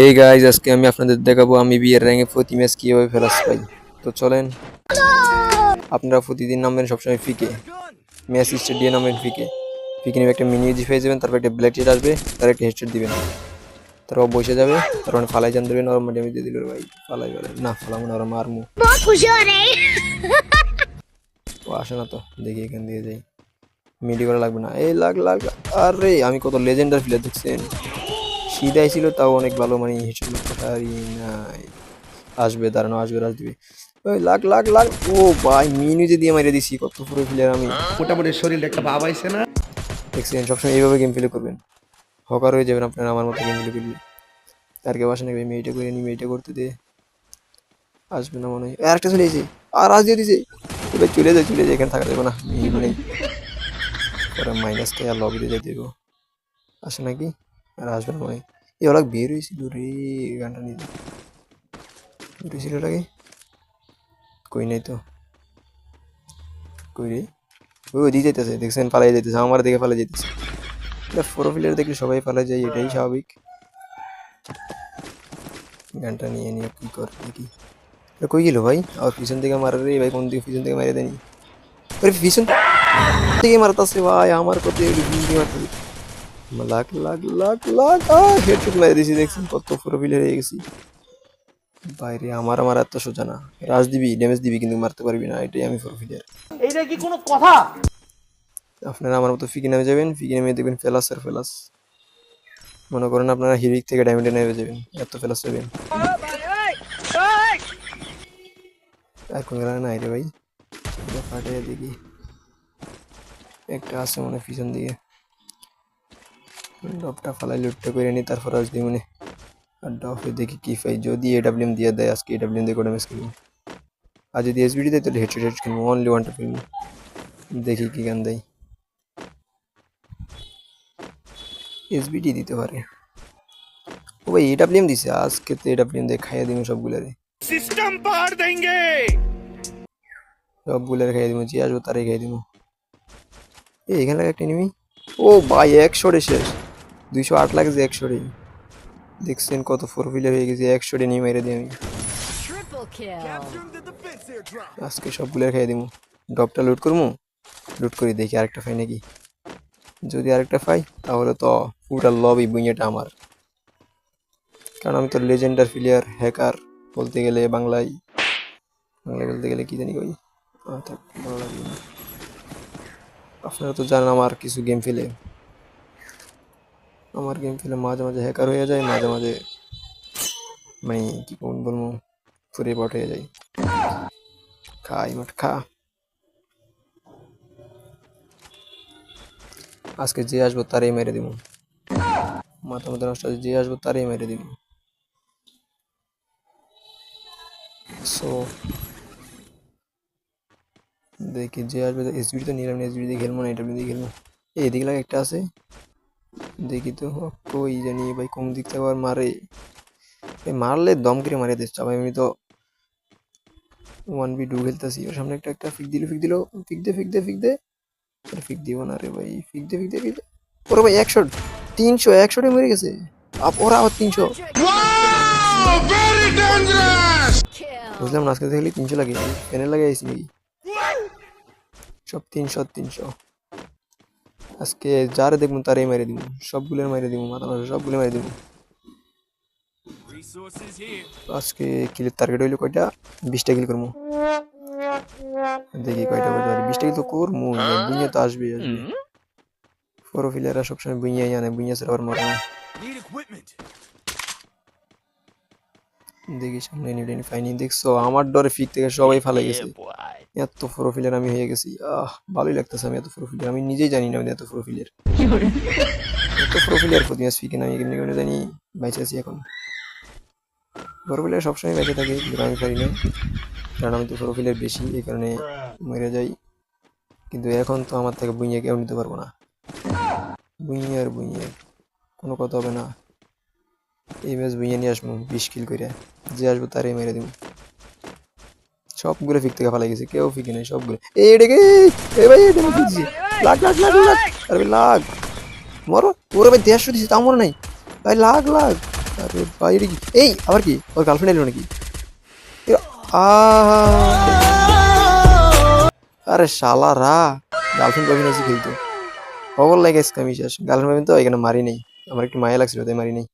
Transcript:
Hey guys আজকে আমি আপনাদের দেখাবো আমি বিয়ের র্যাঙ্কে প্রতি ম্যাচ কীভাবে ফেরাস পাই। তো চলেন আপনারা প্রতিদিন নামবেন সবসময় ফিকে। ম্যাচ স্টেডিয়ে নামবেন ফিকে। ফিকে নেবে একটা মিনি ইউজি পেয়ে যাবেন তারপর একটা ব্ল্যাক হেড আসবে তার একটা হেডসেট দিবেন। তারপর বসে যাবে তারপর ফালাই জান দেবেন ওরা মাটি দিয়ে দিল ভাই। ফালাই বলে না ফালাম না ওরা মারমু। ও আসে না তো দেখি এখান দিয়ে যাই। মিডি করা লাগবে না। এই লাগ লাগ আরে আমি কত লেজেন্ডার প্লেয়ার দেখছেন। সিধাই ছিল তাও অনেক ভালো মানে হিসেব করতে নাই। আসবে দাঁড়ানো আসবে রাজ দিবে। ওই লাখ লাখ লাখ। ও ভাই মিনিটে দিয়ে মারিয়ে দিছি কত পুরো প্লেয়ার আমি। মোটামুটি শরীরে একটা ভাব আইছে না? দেখছেন সবসময় এইভাবে গেম প্লে করবেন। হকার হয়ে যাবেন আপনারা আমার মতো গেম প্লে করলে। আর কেউ আসে না মেয়েটা করে নি মেয়েটা করতে দে। আসবে না মনে হয়। আর একটা চলে এসেছে আর আজ দিয়ে দিছে। এবার চলে যায় চলে যায় এখানে থাকা যাবে না। মিল নেই পরে মাইনাস থেকে আর লবিতে যাই দেবো আসে নাকি? আর আসবে না মনে ওরা বের হয়েছিল রে গানটা নিতে বের হয়েছিল ওটাকে কই নাই তো? কই রে? ও দিয়ে যেতেছে দেখছেন পালাই যেতেছে আমার দিকে পালাই যেতেছে এটা প্রোফাইলের দেখলে সবাই পালা যায়, এটাই স্বাভাবিক। গানটা নিয়ে নিয়ে কি কর দেখি কই গেল ভাই? আর পিছন থেকে মারে রে, ভাই, কোন দিকে পিছন থেকে মারে দেনি আরে পিছন থেকে মারতাছে ভাই, আমার পিছন মারতাছে। লাখ লাখ লাখ লাখ হেডশট মেরে দিছি দেখছেন কত প্রোফাইলে হয়ে গেছি। বাইরে আমার আমার এত সোজা না। রাজ দিবি ড্যামেজ দিবি কিন্তু মারতে পারবি না এটাই আমি প্রোফাইলের এইটা কি কোনো কথা? আপনারা আমার মতো ফিকি নামে যাবেন ফিকি নামে দেখবেন ফেলাস আর ফেলাস মনে করেন আপনারা হিরিক থেকে ডায়মন্ডে নেমে যাবেন এত ফেলাস পাবেন আর কোনো নাই রে ভাই। ফাটিয়ে দেখি একটা আছে মনে হয় পিছন দিকে। ডপটা ফালাই লুটটা করে নিই তারপর আসবে মনে। আর ডপে দেখি কি পাই। যদি এডাব্লিউএম দিয়ে দেয় আজকে এডাব্লিউএম দিয়ে কোটা ম্যাচ খেলব? আর যদি এসবিডি দেয় তাহলে হেডশট হেড খেলব। অনলি ওয়ানটা খেলব। দেখি কি গান দেয়। এসবিটি দিতে পারে। ও ভাই এডাব্লিউএম দিছে। আজকে তো এডাব্লিউএম দিয়ে খাইয়ে দিব সবগুলারে সিস্টেম পার দেंगे সবগুলারে খাইয়ে দিব যে আসব তারাই খাইয়ে দিব এই এখানে একটা নিমি ও ভাই একশোরে শেষ। দুইশো আট লাগছে একশোরে দেখছেন কত ফোর হুইলার হয়ে গেছে একশোরে নিয়ে মেরে দিই আমি. আজকে সবগুলার খাইয়ে দিব ড্রপটা লুট করব লুট করে দেখি আরেকটা পাই নাকি। যদি আরেকটা পাই তাহলে তো পুরা লবই বুইয়াটা আমার। কারণ আমি তো লেজেন্ডার প্লেয়ার হ্যাকার বলতে গেলে বাংলায়। বাংলায় বলতে গেলে কি জানি কই? আপনারা তো জানেন আমার কিছু গেম ফেলে আমার গেম খেলে মাঝে মাঝে হ্যাকার হয়ে যায়, মাঝে মাঝে মানে কি কোন বলব? ফুরে বট হয়ে যায়। খাই মাঠ, খা। আজকে যে আসব তারই মেরে দিব। মাথা মতো নষ্ট যে আসব তারই মেরে দিব। সো দেখি যে আসবে এসবিডি তো নিলাম এসবিডি দিয়ে খেলব না, এটা দিয়ে খেলব। এদিকে লাগে একটা আছে। দেখি তো কই জানি ভাই কোন দিক থেকে আবার মারে? মারলে দম করে মারিয়ে দিচ্ছে। আমি এমনি তো ওয়ান বি ডু খেলতেছি। ওর সামনে একটা একটা ফিক দিল ফিক দিল। ফিক দে ফিক দে ফিক দে। ফিক দিব না রে ভাই। ফিক দে ফিক দে ফিক দে। ওরে ভাই একশো তিনশো একশোটে মরে গেছে। আপ ওরা আবার তিনশো. বুঝলাম না আজকে দেখলি তিনশো লাগে। ফ্যানে লাগে আইসি নাকি? সব তিনশো তিনশো। আজকে যারে দেখব তারাই মেরে দিব। সবগুলোর মেরে দিব মাথা নষ্ট সবগুলো মেরে দিব। আজকে কিলের টার্গেট হইল কয়টা? বিশটা কিল করব দেখি কয়টা পারি। বিশটা কিল তো করব বুঝিয়ে তো আসবে আসবে। প্রোফিলাররা সবসময় বুঝিয়ে আনে বুঝিয়ে ছাড়া আবার মরে দেখি সামনে নিলে ফাইনি। দেখছ আমার ডরে ফিক থেকে সবাই ফালাই গেছে। এত প্রোফিলের আমি হয়ে গেছি, আহ, ভালোই লাগতেছে আমি এত প্রোফিলের আমি নিজেই জানি না আমি এত প্রোফিলের এত প্রোফিলের প্রতি আজ ফিকে আমি কেমনি কেমনি জানি, বাইচে আছি এখন। প্রোফিলের সবসময় বেঁচে থাকে, কিন্তু আমি পারি না কারণ আমি তো প্রোফিলের বেশি, এই কারণে মরে যাই। কিন্তু এখন তো আমার থেকে বুইয়ে কেউ নিতে পারব না। বুইয়ে আর বুইয়ে, কোনো কথা হবে না। এই ম্যাচ বুইয়ে নিয়ে আসব, বিশ কিল করে যে আসব তারই মেরে দিব। সবগুলো ফিক থেকে ফালাই গেছে, কেউ ফিকে নেই সবগুলো। এই এটাকে এই ভাই, এটা আমি ফিকছি লাগ লাগ লাগ লাগ আরে ভাই লাগ মরো। ওরে ভাই, দেড়শো দিছি তা মরে নাই। ভাই লাগ লাগ আরে বাইরে কি? এই, আবার কি? ওর গার্লফ্রেন্ড এলো নাকি? এ! আরে শালারা গার্লফ্রেন্ড কখন এসে খেলতো? খবর লাগে আমি, শেষ। গার্লফ্রেন্ড তো এখানে মারি নেই। আমার একটু মায়া লাগছিল, তাই মারি নেই।